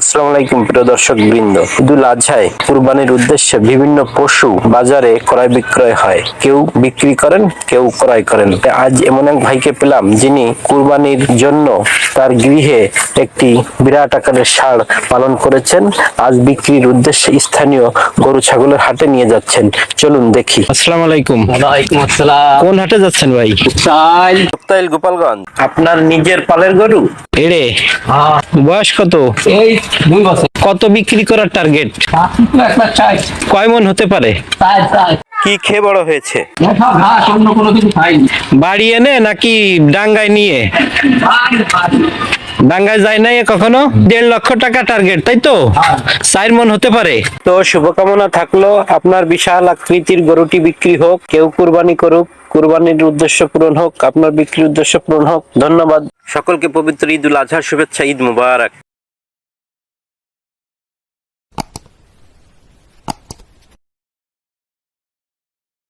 আসসালামু আলাইকুম প্রিয় দর্শক বৃন্দ ঈদুল আজহায় কুরবানির উদ্দেশ্যে বিভিন্ন পশু বাজারে ক্রয় বিক্রয় হয়। কেউ বিক্রি করেন কেউ ক্রয় করেন। আজ এমন এক ভাইকে পেলাম যিনি কুরবানির জন্য তার গৃহে একটি বিরাট আকারের ষাঁড় পালন করেছেন। আজ বিক্রির উদ্দেশ্যে স্থানীয় গরু ছাগলের হাটে নিয়ে যাচ্ছেন। চলুন দেখি। আসসালামু আলাইকুম। ওয়ালাইকুম আসসালাম। কোন হাটে যাচ্ছেন ভাই? গোপালগঞ্জ। আপনার নিজের পালের গরু? এড়ে। হ্যাঁ, বয়স কত? এই দুই বছর কত বিক্রি করার টার্গেট কয় মন হতে পারে? কি খেয়ে বড় হয়েছে? বাড়ি এনে নাকি ডাঙ্গায় নিয়ে। ডাঙ্গায় যায় নাই কখনো? দেড় লক্ষ টাকা টার্গেট তাই তো? হ্যাঁ। চার মন হতে পারে। তো শুভকামনা থাকল আপনার বিশাল আকৃতির গরুটি বিক্রি হোক কেউ কুরবানি করুক কুরবানির উদ্দেশ্য পূরণ হোক আপনার বিক্রির উদ্দেশ্য পূরণ হোক ধন্যবাদ। সকলকে পবিত্র ঈদ উল আজহার শুভেচ্ছা ঈদ মুবারক।